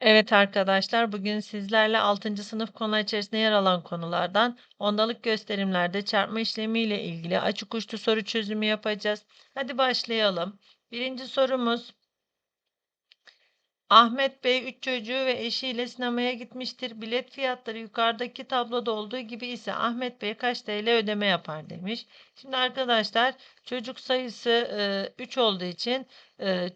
Evet arkadaşlar, bugün sizlerle 6. sınıf konular içerisinde yer alan konulardan ondalık gösterimlerde çarpma işlemi ile ilgili açık uçlu soru çözümü yapacağız. Hadi başlayalım. Birinci sorumuz. Ahmet Bey 3 çocuğu ve eşiyle sinemaya gitmiştir. Bilet fiyatları yukarıdaki tabloda olduğu gibi ise Ahmet Bey kaç TL ödeme yapar demiş. Şimdi arkadaşlar çocuk sayısı 3 olduğu için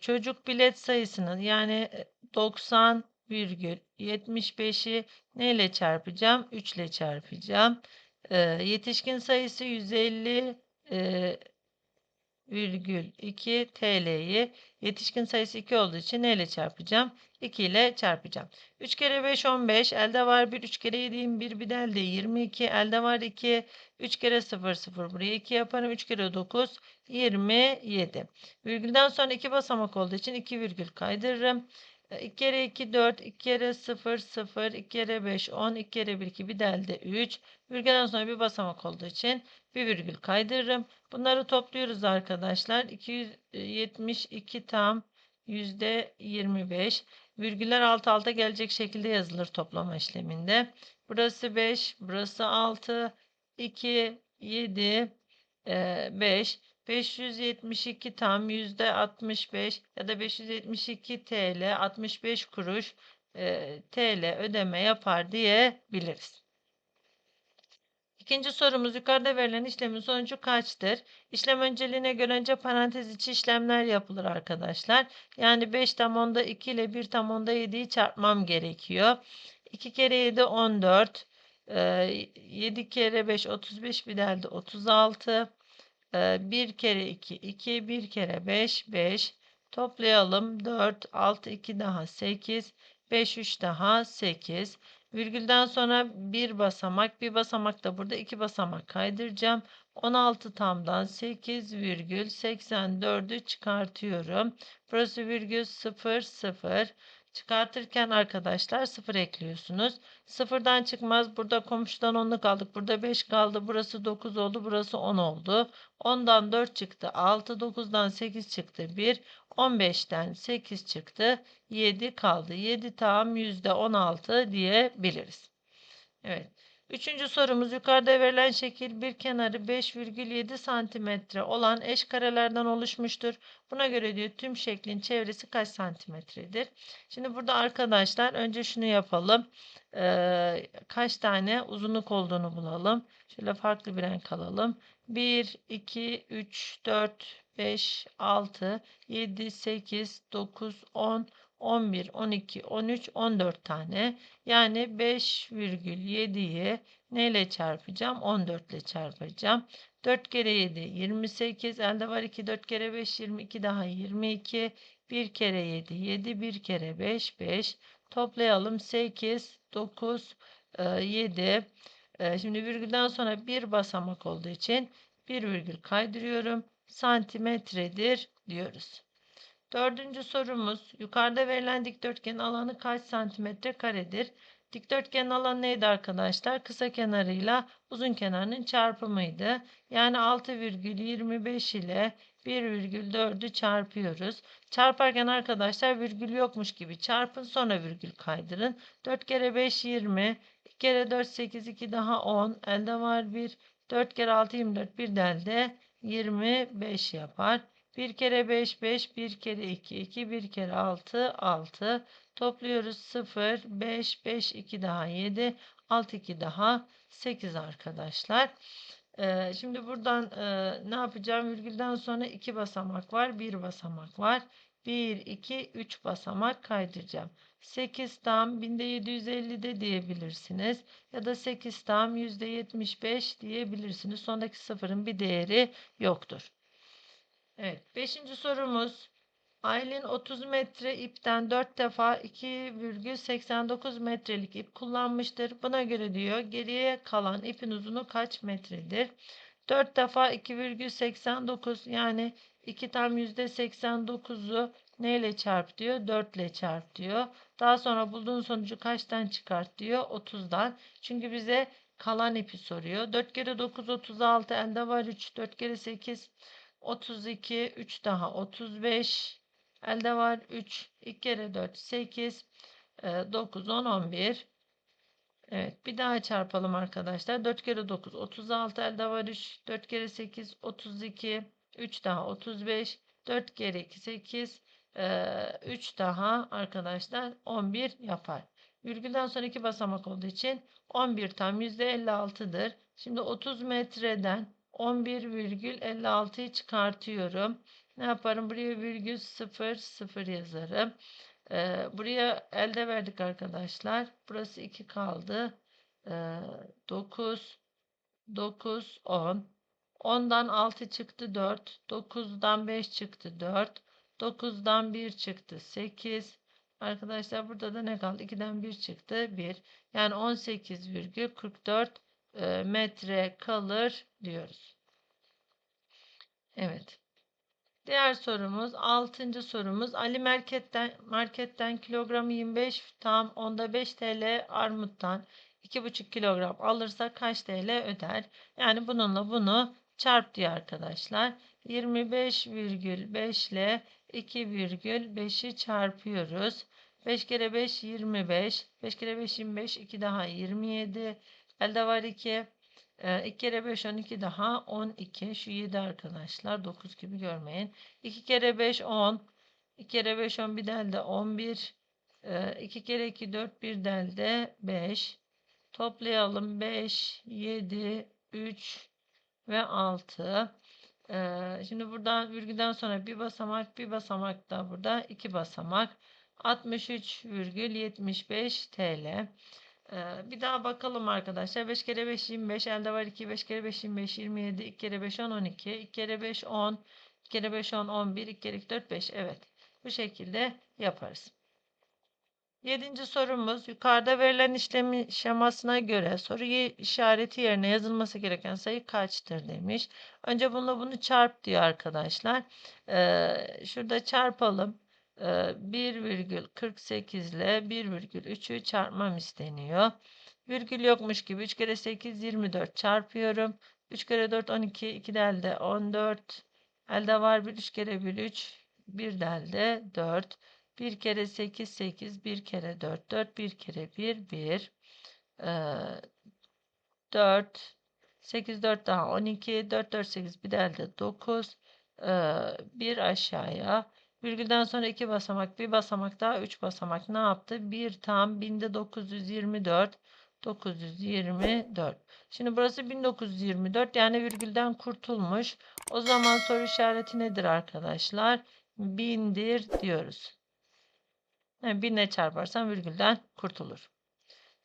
çocuk bilet sayısının yani 90 virgül 75'i neyle çarpacağım? 3 ile çarpacağım. E, yetişkin sayısı 150 e, virgül 2 TL'yi yetişkin sayısı 2 olduğu için neyle çarpacağım? 2 ile çarpacağım. 3 kere 5 15 elde var 1 3 kere 7 21 bir de elde 22 elde var 2 3 kere 0 0 buraya 2 yaparım 3 kere 9 27 virgülden sonra 2 basamak olduğu için 2 virgül kaydırırım 2 kere 2 4 2 kere 0 0 2 kere 5 10 2 kere 1 2 bir de elde 3 virgülden sonra bir basamak olduğu için bir virgül kaydırırım. Bunları topluyoruz arkadaşlar. 272 tam yüzde 25. Virgüller alt alta gelecek şekilde yazılır toplama işleminde. Burası 5, burası 6, 2, 7, 5. 572 tam yüzde 65 ya da 572 TL 65 kuruş e, TL ödeme yapar diyebiliriz. İkinci sorumuz yukarıda verilen işlemin sonucu kaçtır? İşlem önceliğine göre önce parantez içi işlemler yapılır arkadaşlar. Yani 5 tam onda 2 ile 1 tam onda 7'yi çarpmam gerekiyor. 2 kere 7 14. 7 kere 5 35 bir de 36. 1 kere 2 2 1 kere 5 5. Toplayalım 4 6 2 daha 8 5 3 daha 8. Virgülden sonra bir basamak, bir basamak da burada iki basamak kaydıracağım. 16 tamdan 8 virgül 84'ü çıkartıyorum. Burası virgül 0 0. Çıkartırken arkadaşlar 0 ekliyorsunuz. Sıfırdan çıkmaz. Burada komşudan 10'luk aldık. Burada 5 kaldı. Burası 9 oldu. Burası 10 oldu. 10'dan 4 çıktı. 6. 9'dan 8 çıktı. 1. 15'ten 8 çıktı. 7 kaldı. 7 tam %16 diyebiliriz. Evet. Üçüncü sorumuz yukarıda verilen şekil bir kenarı 5,7 santimetre olan eş karelerden oluşmuştur. Buna göre diyor tüm şeklin çevresi kaç santimetredir? Şimdi burada arkadaşlar önce şunu yapalım. Ee, kaç tane uzunluk olduğunu bulalım. Şöyle farklı bir renk alalım. 1, 2, 3, 4, 5, 6, 7, 8, 9, 10, 11, 12, 13, 14 tane. Yani 5,7'yi neyle çarpacağım? 14 ile çarpacağım. 4 kere 7 28. Elde var 2. 4 kere 5 22 daha 22. 1 kere 7 7. 1 kere 5 5. Toplayalım 8 9 7. Şimdi virgülden sonra bir basamak olduğu için bir virgül kaydırıyorum. Santimetredir diyoruz. Dördüncü sorumuz. Yukarıda verilen dikdörtgenin alanı kaç santimetre karedir? Dikdörtgenin alanı neydi arkadaşlar? Kısa kenarıyla uzun kenarının çarpımıydı. Yani 6,25 ile 1,4'ü çarpıyoruz. Çarparken arkadaşlar virgül yokmuş gibi çarpın sonra virgül kaydırın. 4 kere 5 20. 2 kere 4 8 2 daha 10. Elde var 1. 4 kere 6 24. Bir de elde 25 yapar. 1 kere 5 5, 1 kere 2 2, 1 kere 6 6. Topluyoruz 0, 5, 5, 2 daha 7, 6, 2 daha 8 arkadaşlar. Ee, şimdi buradan e, ne yapacağım? Virgülden sonra 2 basamak var, 1 basamak var. 1, 2, 3 basamak kaydıracağım. 8 tam binde 750 de diyebilirsiniz. Ya da 8 tam %75 diyebilirsiniz. Sondaki sıfırın bir değeri yoktur. Evet. Beşinci sorumuz. Aylin 30 metre ipten 4 defa 2,89 metrelik ip kullanmıştır. Buna göre diyor geriye kalan ipin uzunu kaç metredir? 4 defa 2,89 yani 2 tam %89'u neyle çarp diyor? 4 ile çarp diyor. Daha sonra bulduğun sonucu kaçtan çıkart diyor? 30'dan. Çünkü bize kalan ipi soruyor. 4 kere 9 36 elde var 3. 4 kere 8 32, 3 daha 35. Elde var 3, 2 kere 4, 8. e, 9, 10, 11. Evet bir daha çarpalım arkadaşlar. 4 kere 9 36 elde var 3. 4 kere 8 32. 3 daha 35. 4 kere 2 8. 3 daha arkadaşlar 11 yapar. Virgülden sonra iki basamak olduğu için 11 tam %56'dır. Şimdi 30 metreden 11,56'yı çıkartıyorum. Ne yaparım? Buraya virgül 0 0 yazarım. Ee, buraya elde verdik arkadaşlar. Burası 2 kaldı. Ee, 9 9 10 10'dan 6 çıktı 4. 9'dan 5 çıktı 4. 9'dan 1 çıktı 8. Arkadaşlar burada da ne kaldı? 2'den 1 çıktı 1. Yani 18,44 e, metre kalır diyoruz. Evet. Diğer sorumuz 6. sorumuz Ali marketten marketten kilogramı 25 tam onda 5 TL armuttan 2,5 kilogram alırsa kaç TL öder? Yani bununla bunu çarp diyor arkadaşlar. 25,5 ile 2,5'i çarpıyoruz. 5 kere 5 25. 5 kere 5 25. 2 daha 27. Elde var 2. 2 kere 5 12 daha 12. Şu 7 arkadaşlar. 9 gibi görmeyin. 2 kere 5 10. 2 kere 5 10 bir delde 11. 2 kere 2 4 bir delde 5. Toplayalım 5, 7, 3 ve 6. Şimdi buradan virgülden sonra bir basamak bir basamak da burada iki basamak. 63,75 TL. Bir daha bakalım arkadaşlar. 5 kere 5 25. Elde var 2. 5 kere 5 25 27. 2 kere 5 10 12. 2 kere 5 10. 2 kere 5 10 11. 2 kere 2 4 5. Evet. Bu şekilde yaparız. Yedinci sorumuz yukarıda verilen işlemi şemasına göre soruyu işareti yerine yazılması gereken sayı kaçtır demiş. Önce bununla bunu çarp diyor arkadaşlar. Ee, şurada çarpalım. 1,48 ile 1,3'ü çarpmam isteniyor. Virgül yokmuş gibi 3 kere 8 24 çarpıyorum. 3 kere 4 12 2 de elde 14. Elde var 1 3 kere 1 3 1 de elde 4. 1 kere 8 8 1 kere 4 4 1 kere 1 1 4 8 4 daha 12 4 4 8 bir de elde 9 1 aşağıya Virgülden sonra iki basamak, bir basamak daha üç basamak ne yaptı? Bir tam binde 924. 924. Şimdi burası 1924 yani virgülden kurtulmuş. O zaman soru işareti nedir arkadaşlar? Bindir diyoruz. Yani binle çarparsam virgülden kurtulur.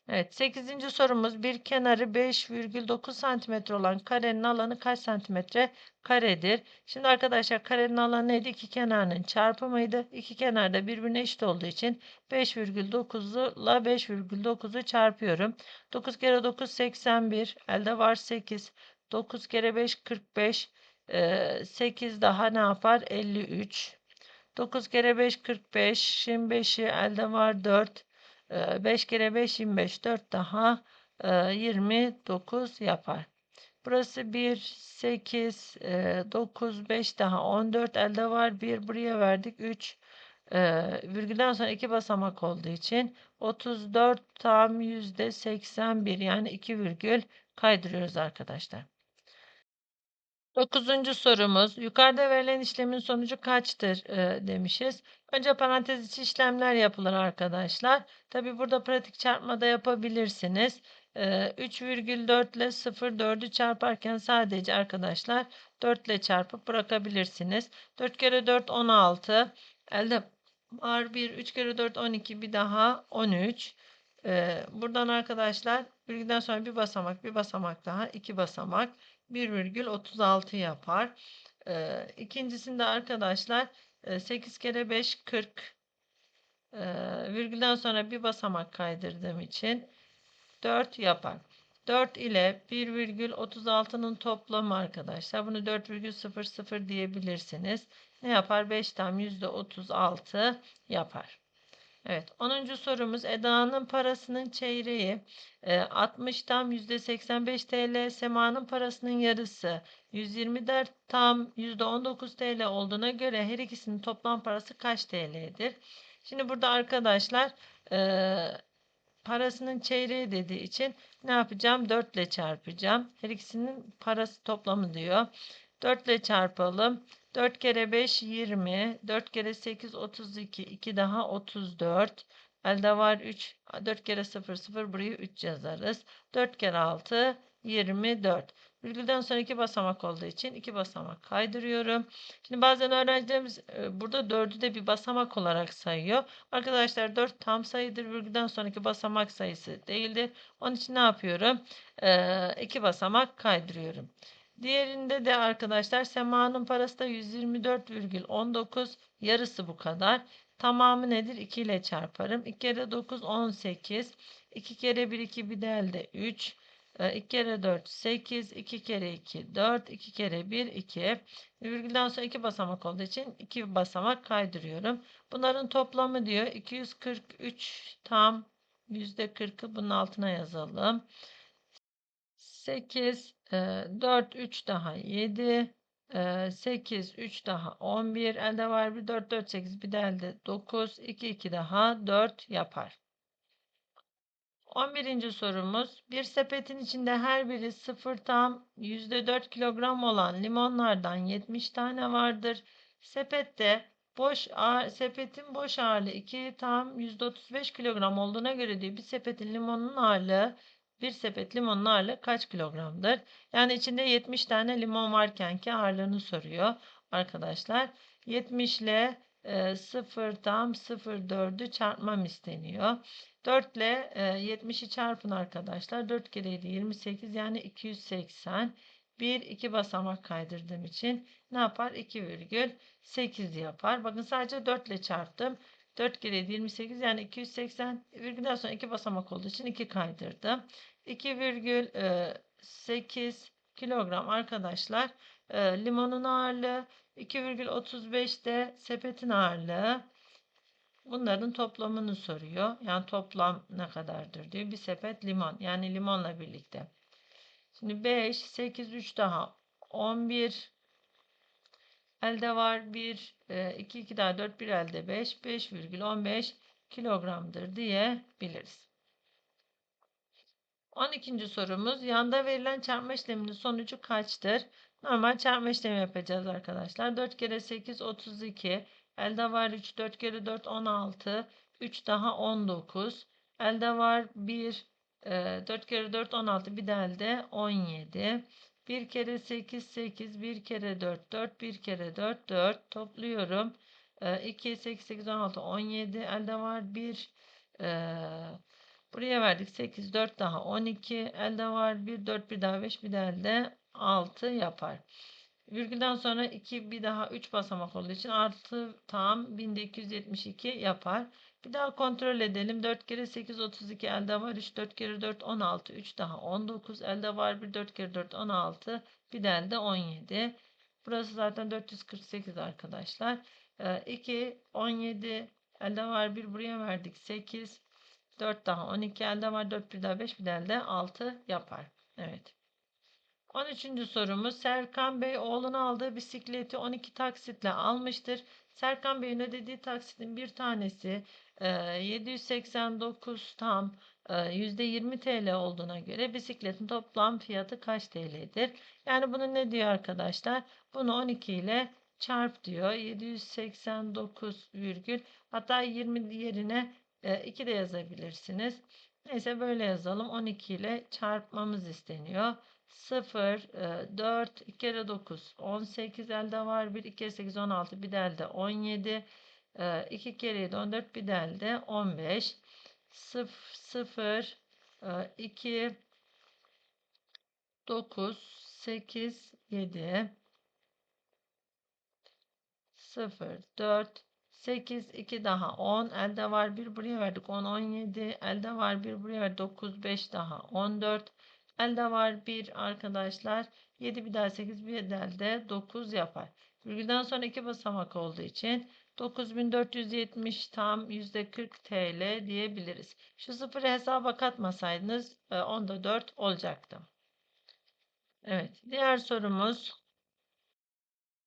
Evet 8. sorumuz bir kenarı 5,9 cm olan karenin alanı kaç santimetre karedir? Şimdi arkadaşlar karenin alanı neydi? İki kenarının çarpımıydı. İki kenar da birbirine eşit olduğu için 5,9'u ile 5,9'u çarpıyorum. 9 kere 9 81 elde var 8. 9 kere 5 45 8 daha ne yapar? 53. 9 kere 5 45 şimdi 5'i elde var 4. 5 kere 5 25 4 daha 29 yapar. Burası 1 8 9 5 daha 14 elde var. 1 buraya verdik. 3 virgülden sonra 2 basamak olduğu için 34 tam yüzde 81 yani 2 virgül kaydırıyoruz arkadaşlar. Dokuzuncu sorumuz. Yukarıda verilen işlemin sonucu kaçtır e, demişiz. Önce parantez içi işlemler yapılır arkadaşlar. Tabi burada pratik çarpma da yapabilirsiniz. E, 3,4 ile 0,4'ü çarparken sadece arkadaşlar 4 ile çarpıp bırakabilirsiniz. 4 kere 4 16. Elde var 1. 3 kere 4 12. Bir daha 13. E, buradan arkadaşlar virgülden sonra bir basamak bir basamak daha iki basamak. 1,36 yapar. Ee, ikincisinde arkadaşlar 8 kere 5 40 ee, virgülden sonra bir basamak kaydırdığım için 4 yapar. 4 ile 1,36'nın toplamı arkadaşlar. Bunu 4,00 diyebilirsiniz. Ne yapar? 5 tam %36 yapar. Evet 10. sorumuz Eda'nın parasının çeyreği e, 60 tam %85 TL Sema'nın parasının yarısı 124 tam %19 TL olduğuna göre her ikisinin toplam parası kaç TL'dir? Şimdi burada arkadaşlar eee, parasının çeyreği dediği için ne yapacağım? 4 ile çarpacağım. Her ikisinin parası toplamı diyor. 4 ile çarpalım. 4 kere 5 20. 4 kere 8 32. 2 daha 34. Elde var 3. 4 kere 0 0 buraya 3 yazarız. 4 kere 6 24. Virgülden sonra iki basamak olduğu için iki basamak kaydırıyorum. Şimdi bazen öğrencilerimiz e, burada 4'ü de bir basamak olarak sayıyor. Arkadaşlar 4 tam sayıdır. Virgülden sonraki basamak sayısı değildir. Onun için ne yapıyorum? Ee, iki basamak kaydırıyorum. Diğerinde de arkadaşlar Sema'nın parası da 124,19 yarısı bu kadar. Tamamı nedir? 2 ile çarparım. 2 kere 9 18. 2 kere 1 2 bir de elde 3. 2 kere 4 8. 2 kere 2 4. 2 kere 1 2. Virgülden sonra 2 basamak olduğu için 2 basamak kaydırıyorum. Bunların toplamı diyor 243 tam %40'ı bunun altına yazalım. 8, 4, 3 daha 7, 8, 3 daha 11, elde var bir 4, 4, 8, bir de elde 9, 2, 2 daha 4 yapar. 11. sorumuz. Bir sepetin içinde her biri 0 tam %4 kilogram olan limonlardan 70 tane vardır. Sepette boş sepetin boş ağırlığı 2 tam %35 kilogram olduğuna göre diyor bir sepetin limonun ağırlığı bir sepet limonun ağırlığı kaç kilogramdır? Yani içinde 70 tane limon varken ki ağırlığını soruyor arkadaşlar. 70 ile e, 0 tam 0,4'ü çarpmam isteniyor. 4 ile e, 70'i çarpın arkadaşlar. 4 kere 7 28 yani 280. 1 2 basamak kaydırdığım için ne yapar? 2,8 yapar. Bakın sadece 4 ile çarptım. 4 kere 7 28 yani 280 virgülden sonra 2 basamak olduğu için 2 kaydırdım. 2,8 kilogram arkadaşlar e, limonun ağırlığı 2,35 de sepetin ağırlığı bunların toplamını soruyor. Yani toplam ne kadardır diyor. Bir sepet limon yani limonla birlikte. Şimdi 5, 8, 3 daha 11 elde var 1, 2, 2 daha 4, 1 elde 5, 5,15 kilogramdır diyebiliriz. 12. sorumuz yanda verilen çarpma işleminin sonucu kaçtır? Normal çarpma işlemi yapacağız arkadaşlar. 4 kere 8 32. Elde var 3 4 kere 4 16. 3 daha 19. Elde var 1 4 kere 4 16 bir de elde 17. 1 kere 8 8 1 kere 4 4 1 kere 4 4 topluyorum. 2 8 8 16 17 elde var 1 Buraya verdik 8, 4 daha 12. Elde var 1, 4, bir daha 5, bir de elde 6 yapar. Virgülden sonra 2, bir daha 3 basamak olduğu için artı tam 1272 yapar. Bir daha kontrol edelim. 4 kere 8, 32 elde var. 3, 4 kere 4, 16. 3 daha 19. Elde var 1, 4 kere 4, 16. Bir de elde 17. Burası zaten 448 arkadaşlar. 2, 17. Elde var 1, buraya verdik 8. 4 daha 12 elde var. 4 bir daha 5 bir de elde 6 yapar. Evet. 13. sorumuz Serkan Bey oğluna aldığı bisikleti 12 taksitle almıştır. Serkan Bey'in ödediği taksitin bir tanesi 789 e, tam %20 e, TL olduğuna göre bisikletin toplam fiyatı kaç TL'dir? Yani bunu ne diyor arkadaşlar? Bunu 12 ile çarp diyor. 789 virgül hatta 20 yerine 2 e, de yazabilirsiniz. Neyse böyle yazalım. 12 ile çarpmamız isteniyor. 0, 4, 2 kere 9, 18 elde var. 1, 2 kere 8, 16, bir de elde 17. 2 kere 7, 14, bir de elde 15. 0, 0, 2, 9, 8, 7, 0, 4, 8, 2 daha 10. Elde var 1 buraya verdik. 10, 17. Elde var 1 buraya verdik. 9, 5 daha 14. Elde var 1 arkadaşlar. 7 bir daha 8 bir de elde 9 yapar. Virgülden sonra 2 basamak olduğu için 9470 tam %40 TL diyebiliriz. Şu sıfırı hesaba katmasaydınız e, onda 4 olacaktı. Evet. Diğer sorumuz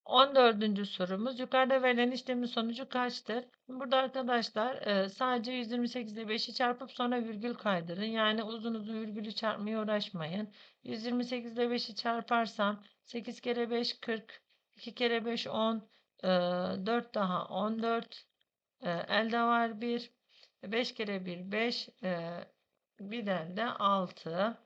14. sorumuz yukarıda verilen işlemin sonucu kaçtır? Burada arkadaşlar e, sadece 128 ile 5'i çarpıp sonra virgül kaydırın. Yani uzun uzun virgülü çarpmaya uğraşmayın. 128 ile 5'i çarparsam 8 kere 5 40, 2 kere 5 10, e, 4 daha 14, e, elde var 1, 5 kere 1 5, e, bir elde 6.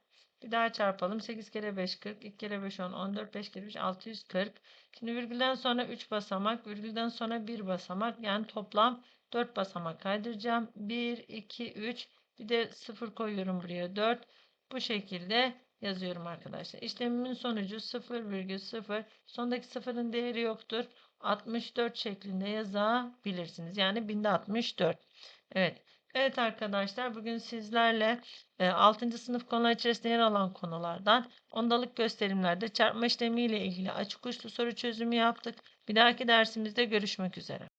Bir daha çarpalım. 8 kere 5 40. 2 kere 5 10. 14. 5 kere 5 640. Şimdi virgülden sonra 3 basamak. Virgülden sonra 1 basamak. Yani toplam 4 basamak kaydıracağım. 1, 2, 3. Bir de 0 koyuyorum buraya. 4. Bu şekilde yazıyorum arkadaşlar. İşlemimin sonucu 0,0. Sondaki sıfırın değeri yoktur. 64 şeklinde yazabilirsiniz. Yani binde 64. Evet. Evet arkadaşlar bugün sizlerle e, 6. sınıf konular içerisinde yer alan konulardan ondalık gösterimlerde çarpma işlemi ile ilgili açık uçlu soru çözümü yaptık. Bir dahaki dersimizde görüşmek üzere.